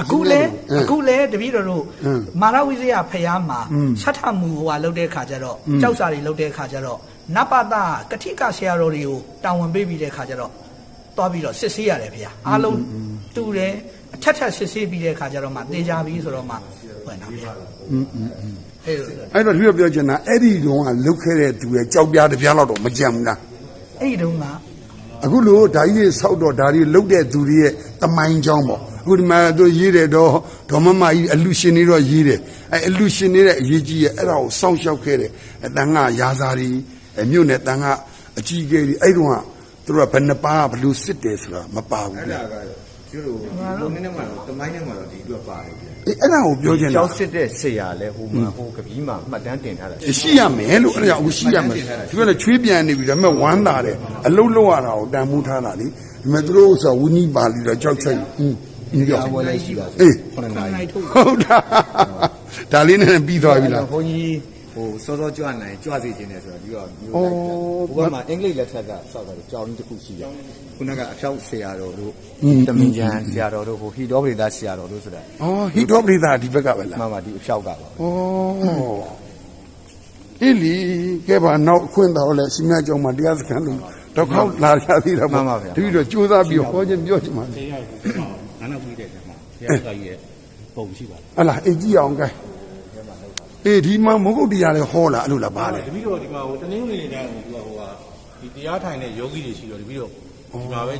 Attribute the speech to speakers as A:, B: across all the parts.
A: အခုလဲ
B: အင်း
A: အခုလဲတပည့်တော်တို့
B: အင်း
A: မာရဝိဇယဖျားမှာ
B: အင်း
A: ဆတ်ထမှုဟိုဟာလုပ်တဲ့ခါကျတော့ကြောက်စာတွေလုပ်တဲ့ခါကျတော့နပတကတိကဆရာတော်တွေကိုတာဝန်ပေးပြီးတဲ့ခါကျတော့သွားပြီးတော့စစ်ဆေးရတယ်ဗျာအားလုံးတူတယ်အထက်ထက်စစ်ဆေးပြီးတဲ့ခါကျတော့မှတေချာပြီဆိုတော့မှဝင်တာဗျာอืมอืมအဲ့လို
B: အဲ့တော့ဒီလိုပြောချင်တာအဲ့ဒီတုန်းကလုတ်ခဲ့တဲ့သူရဲ့ကြောက်ပြားတစ်ပြားလောက်တော့မကြံဘူးလား
A: အဲ့ဒီတုန်းက
B: အခုလို့ဓာကြီးတွေဆောက်တော့ဓာကြီးလုတ်တဲ့သူတွေရဲ့တမိုင်းကြောင်းပေါ့ အခုဒီမှာသူရေးတယ်တော့ဒေါ်မမကြီးအလူရှင်တွေတော့ရေးတယ်အဲ့အလူရှင်တွေရဲ့အရေးကြီးရဲ့အဲ့ဒါကိုစောင့်ရှောက်ခဲ့တယ်အတန်ကရာဇာတွေအမြို့နယ်တန်ကအကြီးကျယ်တွေအဲ့တုန်းကသူတို့ကဘယ်နှပါးဘလူစစ်တယ်ဆိုတာမပါဘူး
C: အဲ့
B: လေ
C: ဒါကကျို့လိုဒီလိုနည်းနည်းမှတော့တမိုင်းထဲမှာတော့ဒီအတွက်ပါတယ်ဗျ
B: အေးအဲ့ဒါကိုပြောချင်တာ
D: ကြောက်စစ်တဲ့ဆရာလဲဟိုမှာဟိုကပီးမှာမှတ်တမ်းတင်ထားတာ
B: ရှိရမယ်လို့အဲ့ဒါအခုရှိရမယ်ဒီကလည်းချွေးပြန်နေပြီဒါပေမဲ့ဝမ်းသာတယ်အလုံးလုံးရတာကိုတန်မှုထားတာလေဒီမဲ့သူတို့ဆိုဝင်းကြီးပါလီတော့ကြောက်ချိတ်อืม ဒီကြောက်
C: ဝယ်လည်းရှိပါ
B: အေး
C: ခုနက
A: ခဏ
C: နိုင်
A: နိုင်ထုတ်
B: ဟုတ်တာဒါလေးနဲ့ပြီးသွားပြီလား
C: ဘုန်းကြီးဟိုစောစောကြွနိုင်ကြွစေခြင်းနဲ့ဆိုတော့ဒီတော့မျိုးလိုက်ပြဘုရားမှာအင်္ဂလိပ်လက်ထက်ကစောက်တာကြောင်းကြီးတစ်ခုရှိတယ်ခုနကအဖြောက်ဆရာတော်တို့တမင်ကျန်ဆရာတော်တို့ဟိုဟီတော်ပရိသဆရာတော်တို့ဆိုတာ
B: ဩဟီတော့ပရိသဒီဘက်ကပဲလား
C: မှန်ပါဒီအဖြောက်ကပါ
B: ဩအေးလီကဲပါနောက်အခွင့်တော်လဲစီမံကြောင်းမှာတရားစခန်းလို့တော့ခောက်လာရသေးတော့တတိတော့ကြိုးစားပြီးဟောခြင်းပြောခြင်းပါ
E: ဆေးရောက်ပြီးတော့ငါ နောက်ပြီးတဲ့ကျမှဘုရားကကြီးရဲ့ပုံရှိပါတယ်
B: ဟလာအေးကြည့်အောင်ကဲအေးဒီမှာမဟုတ်တရားလဲဟောလာအဲ့လိုလားပါလေ
E: တပည့်တော်ဒီမှာဟိုတနင်္ဂနွေနေ့တိုင်းဟိုသူကဟိုဟာဒီတရားထိုင်တဲ့ယောဂီတွေရှိတော့တပည့်တော်ဒီမှာပဲ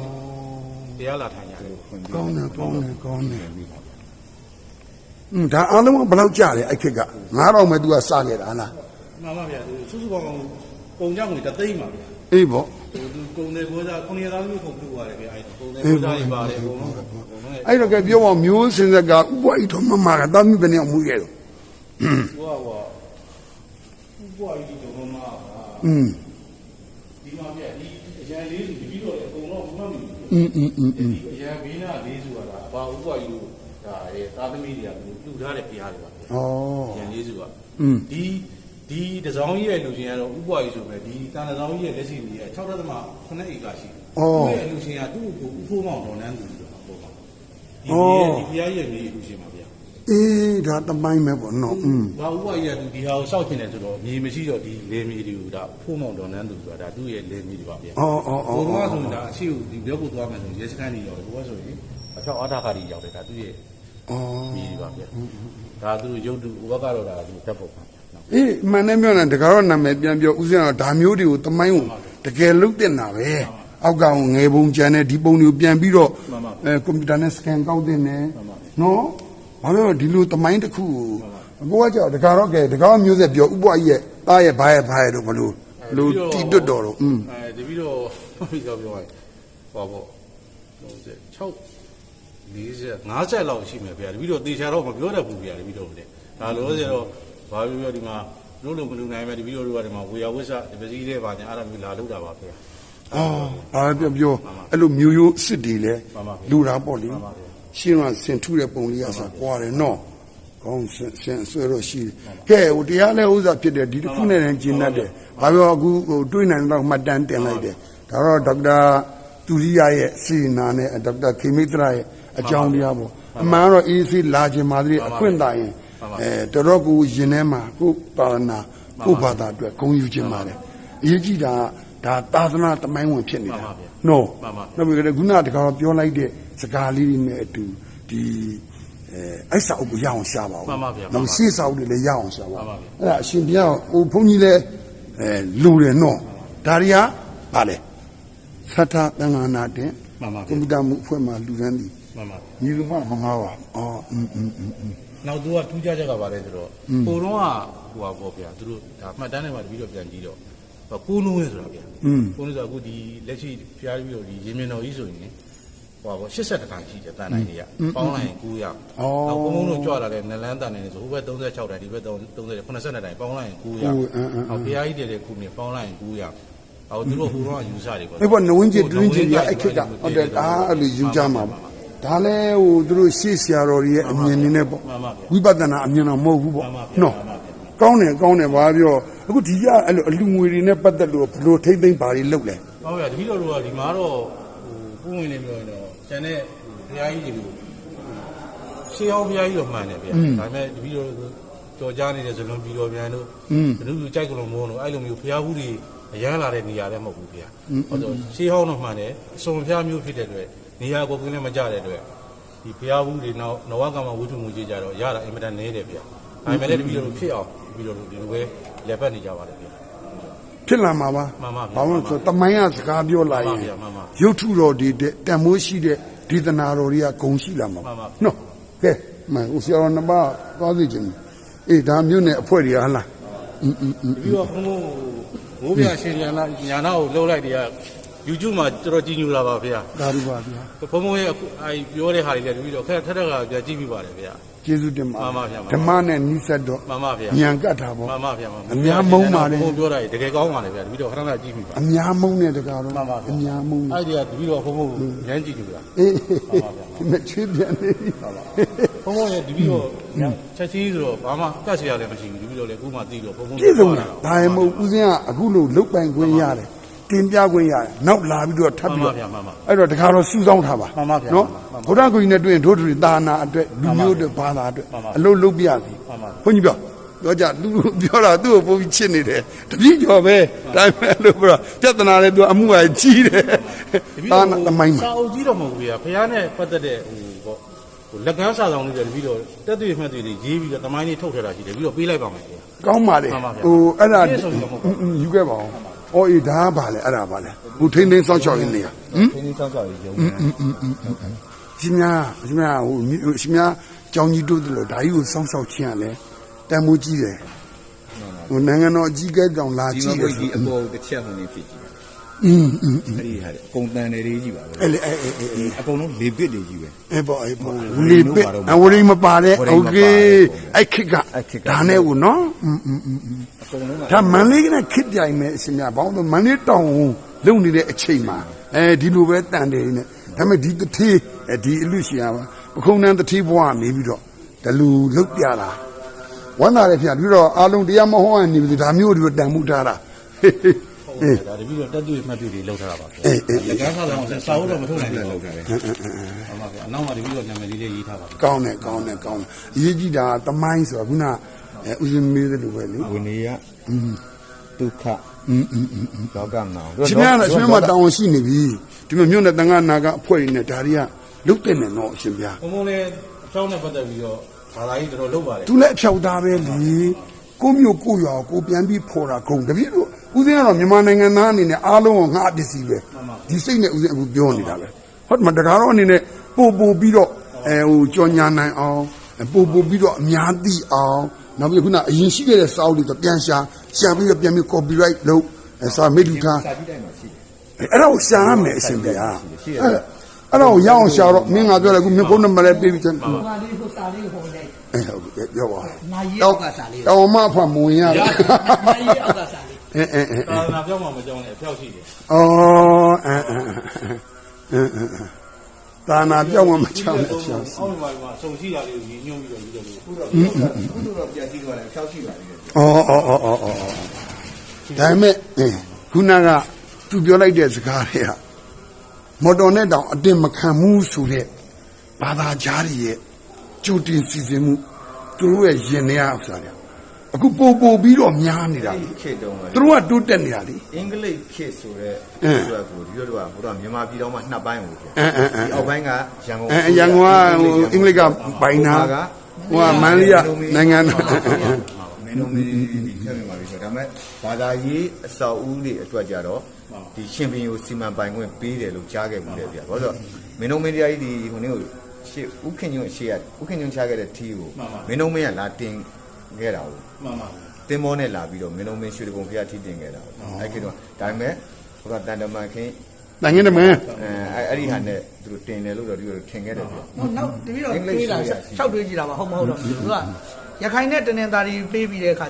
E: တရားလာထိုင်ကြတယ်
B: ကောင်းတယ်ကောင်းတယ်ကောင်းတယ်อืมဒါအားလုံးကဘယ်လောက်ကြာလဲအဲ့ခက်က9000ပဲ तू ကစခဲ့တာလား
E: မှန်ပါဗျာသူစုစုပေါင်းပေါင်းပုံကြောင့်ငွေတသိန်းပါဗျာ
B: အေးပေါ့
E: ဟိုသူကုံတဲ့ဘောသားခုနှစ်သားမျိုးခုပြုတ်ပါတယ်ခင်ဗျအဲ့ကုံတဲ့ဘောသားတွေပါတယ်အကုန်လုံးအဲ့
B: တော့ကပြောပါမျိုးစင်စကဥပ္ပအိတော်မမကတာမိဘနဲ့မူရဲ့တော့
E: ဟိုဟောဥပ္ပအိတော်မ
B: မကအင်း
E: ဒီမှာပြဒီအရန်လေးစုပြီးတော့လေအကုန်လုံးမှတ်မိ
B: အင်းအင်းအင်းအင်း
E: အရန်ဘေးနာလေးစုကဒါဘာဥပ္ပအိတို့ဒါအဲသာသမီတွေကပြုတ်ထားတဲ့ဘုရားတွေပါ
B: ဩအ
E: ရန်လေးစုက
B: อืม
E: ဒီ ဒီတစောင်းကြီးရဲ့လူချင်းကတော့ဥပ္ပွားကြီးဆိုပဲဒီတန်တစောင်းကြီးရဲ့လက်ရှိကြီးက6.9ဧကရှိတယ်။သူ့ရဲ့လူချင်းကသူ့ကိုဥဖိုးမောင်တော်နန်းသူဆိုတာပေါ့ပါ။ဒီဒီဘုရားရဲ့မြေလူချင်းပါဗျာ
B: အေးဒါတမိုင်းပဲပေါ့နော်อืม။
E: ဘာဥပ္ပွားကြီးကသူဒီဟာကိုစောက်ချင်တယ်ဆိုတော့မြေမရှိတော့ဒီလေမြေတွေကိုဒါဥဖိုးမောင်တော်နန်းသူဆိုတာဒါသူ့ရဲ့လေမြေတွေပါဗျာ
B: ဩဩဩ။
E: ဟိုတော့ဆိုတာအရှိကိုဒီဘက်ကိုသွားမယ်ဆိုရဲစခန်းကြီးရောက်တယ်။ဟိုကဆိုရင်အထောက်အထားကားကြီးရောက်တယ်ဒါသူ့ရဲ့
B: ဩ
E: မြေတွေပါဗျာ။ဒါသူရုပ်တုဥပကတော့ဒါသူတက်ဖို့ပါဗျာ။
B: အေးမှန်တယ်ပြောနေတကားတော့နာမည်ပြန်ပြောဥစဉ်တော့ဒါမျိုးတွေကိုတမိုင်းကိုတကယ်လုတ်တင်တာပဲအောက်ကငယ်ပုံကြံတဲ့ဒီပုံတွေကိုပြန်ပြီးတော့အဲကွန်ပျူတာနဲ့စကန်ကောက်တင်တယ်နော်ဘာလို့လဲဒီလိုတမိုင်းတစ်ခုကိုကိုကကြောက်တကားတော့ကဲတကားမျိုးဆက်ပြောဥပ္ပကြီးရဲ့တားရဲ့ဘာရဲ့ဘာရဲ့တော့ဘလို့လူတီတွတ်တော်တော့อืม
E: အဲဒီပြီးတော့ပြီးတော့ပြောရရင်ဟောပေါ့6 40 50လောက်ရှိမယ်ဗျာတပြီးတော့တေချာတော့မပြောတတ်ဘူးဗျာတပြီးတော့လေဒါလို့ဆိုတော့ ဘာပြောပြောဒီမှာလုံးလုံးမလူနိုင်မဲ့တပြီးတော့တို့ကဒီမှာဝေယဝိဆဒီပစည်းလေးပါညာအဲ့ဒါမျိုးလာလို့တာပါဗျာ
B: အာဘာပြောပြောအဲ့လိုမျိုးရိုးအစ်စ်တွေလဲ
E: မှန်ပါဗျာ
B: လူတာပေါ့လေ
E: မှန်ပါဗျာ
B: ရှင်းတော့ဆင်ထုတဲ့ပုံလေးကစားကွာတယ်နော်ကောင်းဆင်ဆင်ဆွဲတော့ရှိတယ်ကဲဟိုတရားလဲဥစ္စာဖြစ်တယ်ဒီတစ်ခုနဲ့တည်းကျင်တတ်တယ်ဘာပြောအခုဟိုတွေးနိုင်တော့မှတ်တမ်းတင်လိုက်တယ်ဒါတော့ဒေါက်တာသူရိယရဲ့စီနာနဲ့ဒေါက်တာခေမိတရာရဲ့အကြောင်းတရားပေါ့အမှန်တော့အေးစီလာခြင်းမာသတိအခွင့်တာရင် အဲတော်တော့ကိုရင်ထဲမှာကိုပါရနာကိုဘာသာအတွက်ဂုဏ်ယူခြင်းပါတယ်အရေးကြီးတာကဒါသာသနာတမိုင်းဝင်ဖြစ်နေတာနော်
E: မှန်ပါ
B: နောက်ပြီးတော့ခုနတခါတော့ပြောလိုက်တဲ့စကားလေးတွေနဲ့အတူဒီအဲအဲ့စာအုပ်ကိုရအောင်ရှာပါဦး
E: မှန်ပါဗျာ
B: နောက်ရှေ့စာအုပ်တွေလည်းရအောင်ရှာပါ
E: မှန်ပါဗျာ
B: အဲ့ဒါအရှင်ဘုရားဟိုဘုန်းကြီးလည်းအဲလူတယ်နော်ဒါတွေကဗာလေသတ္ထသံဃာနာတင်
E: မှန်ပါ
B: ကွန်ပျူတာမှုအဖွဲ့မှာလူရန်သည်
E: မှန်ပါ
B: ညီလူမမငါးပါအော်อืมอืมอืมอืม
E: နောက်သူကထူးခြားချက်ကပါလဲဆိုတော့ပိုတော့ကဟိုပါပေါ့ဗျာသူတို့ဒါမှတ်တမ်းထဲမှာတပြီးတော့ပြန်ကြည့်တော့ကိုနုံးဝဲဆိုတာဗျာ
B: อืม
E: ကိုနုံးဆိုတာအခုဒီလက်ရှိဖျားပြီးတော့ဒီရေမြင်တော်ကြီးဆိုရင်ဟိုပါပေါ့80တိုင်ရှိတယ်တန်တိုင်းတွေကပေါင်းလိုက်ရင်900နောက်ဘုံဘုံတို့ကြွလာတဲ့နလန်းတန်တိုင်းတွေဆိုဟိုဘက်36တိုင်ဒီဘက်30 80 82တိုင်ပေါင်းလိုက်ရင်900နောက်ဖျားကြီးတဲ့ခုမြင်ပေါင်းလိုက်ရင်900ဟောသူတို့ဟိုတော့ယူစားတွေပေါ့
B: အဲ့ပေါ်နဝင်းကြီးတွင်းကြီးရအဲ့ခက်ကဟုတ်တယ်ဒါအဲ့လိုယူကြမှာပေါ့ ဒါလည်းဟိုသူတို့ရှေ့ဆရာတော်တွေရဲ့အမြင်နည်းနဲ့ပေါ့
E: မှန်ပါဗျာ
B: ဝိပဿနာအမြင်တော့မဟုတ်ဘူးပေါ့
E: မှန်ပါဗျာ
B: နော်
E: မှန်ပါဗျာ
B: ကောင်းတယ်ကောင်းတယ်ဘာပြောအခုဒီကအဲ့လိုအလူငွေတွေနဲ့ပတ်သက်လို့ဘယ်လိုထိမ့်သိမ့်ပါလိမ့်လုပ်လဲ
E: ဟုတ်ဗျာတပည့်တော်တို့ကဒီမှာတော့ဟိုပုံဝင်နေပြောရင်တော့ကျန်တဲ့ဘုရားကြီးတွေလိုရှေးဟောင်းဘုရားကြီးတော့မှန်တယ်ဗျာဒါပေမဲ့တပည့်တော်ကြော်ကြားနေတဲ့ဇလွန်ပြီးတော်ပြန်တို့ဘလူလူကြိုက်ကလုံးမိုးတို့အဲ့လိုမျိုးဘုရားဟုတွေအရန်လာတဲ့နေရာလည်းမဟုတ်ဘူးဗျာဟုတ်တော့ရှေးဟောင်းတော့မှန်တယ်အစုံဘုရားမျိုးဖြစ်တဲ့အတွက် နေရာကိုကင်းလည်းမကြတဲ့အတွက်ဒီဘုရားဟုတွေနောက်နဝကမ္မဝိထုမှုကြီးကြတော့ရတာအင်မတန်နေတယ်ဗျာဒါပေမဲ့လည်းတပည့်တော်ဖြစ်အောင်တပည့်တော်ဒီလိုပဲလက်ပတ်နေကြပါတယ်ဗျာ
B: ဖြစ်လာမှာပါ
E: မှန်ပါဗျာ
B: ဘာလို့လဲဆိုတော့တမိုင်းကစကားပြောလာရင်
E: မှန်ပါဗျာမှန်ပါ
B: ရုပ်ထုတော်ဒီတဲ့တန်မိုးရှိတဲ့ဒေသနာတော်တွေကဂုံရှိလာမှာ
E: မှန်ပါ
B: နော်ကဲမန်ဦးဆရာတော်နှစ်ပါးသွားစီခြင်းအေးဒါမျိုးနဲ့အဖွဲ့တွေကဟလား
E: ပြီးတော့ဘုံဘုံမိုးပြရှင်ညာနာညာနာကိုလှုပ်လိုက်တည်းက YouTube မှာတော်တော်ကြီးညိုလာပါဗျာ
B: ဒါဒီပါဗျာ
E: ဘုံဘုံရဲ့အခုအဲပြောတဲ့ဟာတွေလည်းတပြီးတော့ခက်ထက်ထက်ကပြကြည့်ပြီးပါတယ်ဗျာ
B: ကျေးဇူးတင်ပါ
E: မှန်ပါဗျာမှန်ပါ
B: ဓမ္မနဲ့နိစ္စတော့
E: မှန်ပါဗျာ
B: ညံကတ်တာပေါ့
E: မှန်ပါဗျာမှန်ပါ
B: အများမုန်းပါတယ်
E: ဘုံပြောတာတကယ်ကောင်းပါလေဗျာတပြီးတော့ခဏခဏကြည့်ပြီးပါ
B: အများမုန်းတဲ့တကားတော့
E: မှန်ပါဗျာ
B: အများမုန်း
E: အဲ့ဒီကတပြီးတော့ဘုံဘုံရမ်းကြည့်ကြတာ
B: အေး
E: မှန်ပါဗျာ
B: ဒီမဲ့ချွေးပြန်နေပြီ
E: ဘုံဘုံရဲ့တပြီးတော့ချက်ချင်းဆိုတော့ဘာမှကတ်เสียရလည်းမရှိဘူးတပြီးတော့လည်းအခုမှသိတော့ဘုံဘုံ
B: ပြည့်စုံတယ်ဒါရမဟုတ်ဦးစင်းကအခုလို့လုတ်ပိုင်ခွင့်ရတယ် တင်ပြခွင့်ရတယ်နောက်လာပြီးတော့ထပ်ပြီးတော့
E: မှန်ပါဗျာမှန်ပါ
B: အဲ့တော့တခါတော့စူးစောင်းထားပါ
E: မှန်ပါဗျာ
B: နော်
E: မှန်ပါ
B: ဘုရားကိုကြီးနဲ့တွေ့ရင်တို့တို့သာနာအတွက်လူမျိုးတွေဘာသာအတွက်
E: မှန်ပါ
B: အလုံးလုံးပြရစီ
E: မှန်ပါ
B: ဘုန်းကြီးပြောပြောကြလူပြောတာသူ့ကိုပုံပြီးချစ်နေတယ်တပည့်ကျော်ပဲဒါပေမဲ့လို့ပြောပြဿနာလည်းသူအမှုကကြီးတယ်သာနာသမိုင်းမှာ
E: စာအုပ်ကြီးတော့မဟုတ်ဘူးဗျာဖះနဲ့ပတ်သက်တဲ့ဟိုပေါ့ဟိုလက်ကမ်းစာဆောင်လေးတွေတပြီးတော့တက်တွေ့မှတ်တွေရေးပြီးတော့တမိုင်းလေးထုတ်ထည့်တာရှိတယ်ပြီးတော့ပေးလိုက်ပါမယ်ဗျာ
B: ကောင်းပါလေ
E: မှန်ပါဗျာ
B: ဟိုအဲ့ဒါ
E: ပြည့်စုံတယ်မဟုတ်ဘူး
B: อืมယူခဲ့ပါအောင် အော်အေးဒါကဘာလဲအဲ့ဒါဘာလဲဟိုထိန်းသိမ်းစောင့်ရှောက်ရင်းနေရဟမ်
C: ခင်းကြီးစောင့်ရှောက်ရေးရုံး
B: ရှင်များရှင်များဟိုမြဟိုရှင်များကြောင်းကြီးတို့တယ်လို့ဒါကြီးကိုစောင့်ရှောက်ခြင်းရလဲတန်မိုးကြီးတယ်ဟိုနိုင်ငံတော်အကြီးအကဲတောင်လာ
C: ဒီ
B: ကြ
C: မ
B: ည့်ရ
C: ကွေး
B: ဆို
C: ကြီးအပေါ်တစ်ချက်ဟိုနေဖြစ်ကြည့်
B: อืมอืม
C: အဲ့ဒီဟာလေအကုန်တန်တယ်လေးကြီးပါပဲ
B: အဲ့လေအဲ့အဲ့အဲ့အဲ့
C: အကုန်လုံးလေပစ်တွေကြီးပဲ
B: အဲ့ပေါ့အဲ့ပေါ့
C: ဝ
B: လေ
C: ရီတို့
B: ပစ်
C: ပါတော့
B: အဝရီမပါတဲ့
C: ဝရီ
B: โอ
C: မပါ
B: เค
C: တဲ့
B: အဲ့ခစ်က
C: အဲ့ခေတ်က
B: ဒါနဲ့ကိုနော်อืมอืมอืมอืม
C: အကုန်လုံးက
B: ဒါမန်လေးကနဲ့ခစ်ပြိုင်မဲ့အရှင်များဘောင်းတော့မန်လေးတောင်လုံနေတဲ့အချိန်မှာအဲဒီလိုပဲတန်တယ်နဲ့ဒါပေမဲ့ဒီတထေးအဲဒီအလူရှင်ကပါပခုံးတန်းတထေးဘွားနေပြီးတော့ဒလူလုတ်ပြတာဝမ်းသာတယ်ဗျာပြီးတော့အာလုံးတရားမဟောရနေပြီဒါမျိုးတွေတန်မှုထားတာဟေး ဟေး
E: ဟုတ်ကဲ့ဒါတပြီးတော့တက်တွေ့မှတ်တွေလောက်ထားတာပါဗျာလက်ကမ်းစာဆောင်စာအုပ်တော့မထုတ်နိုင်ဘူးလောက်ထားတယ်ဟုတ်ပါဗျာအနောက်မှာတပြီးတော့နာမည်လေးလေးရေးထားပါ
B: ကောင်းတယ်ကောင်းတယ်ကောင်းတယ်အရေးကြီးတာကတမိုင်းဆိုတာခုနအဲဥစဉ်မေးတယ်လို့ပဲလေ
C: ဝိနည်းဒုက္ခလောကမှာ
B: ရှင်များလည်းရှင်များတောင်းရှိနေပြီဒီမှာမြို့နယ်တန်ခါနာကအဖွဲ့ရင်းနဲ့ဒါတွေကလုတ်တဲ့နဲ့တော့အရှင်ဗျာ
E: ဘုံဘုံလည်းအကြောင်းနဲ့ပတ်သက်ပြီးတော့ဘာသာရေးတော်တော်လုပ်ပါတယ်
B: သူလည်းအဖြောက်သားပဲလေကိုမျိုးကိုရွာကိုပြန်ပြီးဖော်တာဂုံတပြည့်လို့ ဦးစင်းကတော့မြန်မာနိုင်ငံသားအနေနဲ့အားလုံးကငါအပစ္စည်းပဲဒီစိတ်နဲ့ဦးစင်းအခုပြောနေတာပဲဟုတ်တယ်မတကားတော့အနေနဲ့ပို့ပို့ပြီးတော့အဲဟိုကြော်ညာနိုင်အောင်ပို့ပို့ပြီးတော့အများသိအောင်နောက်ပြီးခုနအရင်ရှိခဲ့တဲ့စာအုပ်တွေတော့ပြန်ရှာရှာပြီးတော့ပြန်ပြီး copyright လုပ်အဲစာမိတူထား
C: စာကြည့်တိုင်းမှာရှိတယ်
B: အဲ့ဒါကိုရှာရမယ်အရှင်ဗျာအဲ့အဲ့တော့ရအောင်ရှာတော့မင်းငါပြောတယ်ခုမင်းဖုန်းနံပါတ်လည်းပေးပြီးချင်
A: ဟိုကလေးဟိုစာလေးဟိုလိုက်
B: အဲ့ဟုတ်ကဲ့ပြောပါ
A: နာရီအောက်ကစာလေး
B: တောင်မဖတ်မဝင်ရတယ်
A: နာရီအောက်က စာလေး
B: အဲအဲအဲ
E: သာသနာပြောင်းမှမကြောင်းနဲ့အဖျောက်ရှိတယ်
B: အော်အဲအဲအဲတာနာပြောင်းမမချောင်းနဲ့ချောင်း
E: အောက်မှာမှာစုံရှိတာလေးကိုညှို့ပြီးတော့ပြီးတော့လို့
C: ခုတော့ခုတော့ပြန်ကြည့်တော့လည်းဖြောက်ရှိပါသေးတယ်
B: အော်အော်အော်အော်အော်ဒါပေမဲ့အဲခုနကသူပြောလိုက်တဲ့စကားတွေကမော်တော်နဲ့တောင်အတင်မခံဘူးဆိုတဲ့ဘာသာကြားတွေရဲ့ကြိုတင်စီစဉ်မှုသူတို့ရဲ့ရင်ထဲဥစ္စာတွေ အခုပို့ပို့ပြီးတော့များနေတာလေ
C: ခေတ်တုန်းက
B: သူတို့ကတိုးတက်နေတာလေ
C: အင်္ဂလိပ်ခေတ်ဆိုတဲ့
B: အင်း
C: အတွက်ကိုဒီလိုတော့ဘုရားမြန်မာပြည်တော်မှာနှစ်ပိုင်းကိုပြန်
B: အဲအဲအဲ
C: ဒီအောက်ပိုင်းကရန်ကုန်
B: အဲရန်ကုန်ကဟိုအင်္ဂလိပ်ကဘိုင်နာဟိုကမန္တလေးကနိုင်ငံတော်
C: မင်းတို့မင်းဒီချက်နေပါပြီဆိုတော့ဒါပေမဲ့ဘာသာရေးအစောက်အဦတွေအတွက်ကြတော့ဒီရှင်ပင်ကိုစီမံပိုင်ခွင့်ပေးတယ်လို့ကြားခဲ့ဘူးလေဗျာဘာလို့ဆိုမင်းတို့မင်းတရားကြီးဒီဟိုနေ့ကိုရှေ့ဥခင်ညွန့်ရှေ့ကဥခင်ညွန့်ချခဲ့တဲ့ထီးကိုမင်းတို့မင်းကလာတင် ခဲ့တာကို
E: မှန်ပါ
C: တင်မောနဲ့လာပြီးတော့မင်းတို့မင်းရွှေတကုံဖျားထီးတင်ခဲ့တာအဲ့ခေတ်တော့ဒါပေမဲ့ဟိုကတန်တမန်ခင်း
B: တန်ငင်းတယ်မင်း
C: အဲအဲ့ဒီဟာနဲ့သူတို့တင်တယ်လို့တော့ဒီလိုထင်ခဲ့တယ်ဗျ
A: ဟိုနောက်တပီတော့
C: အင်္ဂလိပ်
A: တွေးတာ
C: ဆိုရစီ
A: ရှောက်တွေးကြည့်တာပါဟုတ်မဟုတ်တော့သူကရခိုင်နဲ့တနင်္သာရီပေးပြီးတဲ့အခါကျ